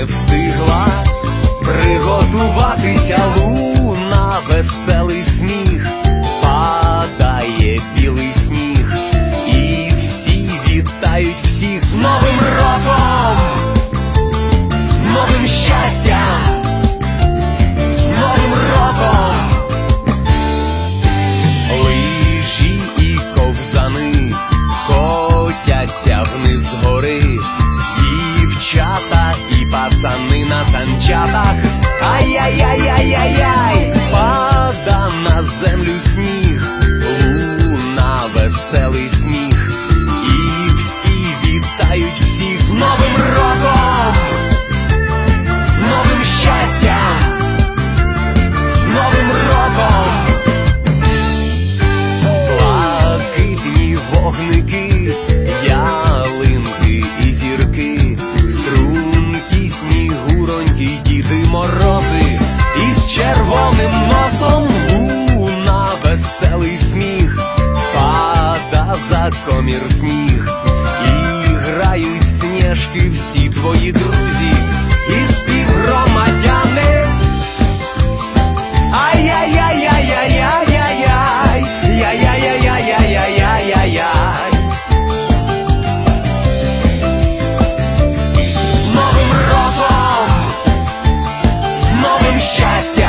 не встигла приготуватися луна, веселий сміх, падає білий сніг, і всі вітають всіх з новим роком, з новим щастям, з новим роком, лижі і ковзани котяться вниз гори. Дівчата і пацаны на санчатах. Ай-яй-яй-яй-яй-яй. Пада на землю сніг. морози, із червоним носом луна, веселий сміх, пада за комір сніг, і грають сніжки всі твої друзі. shy.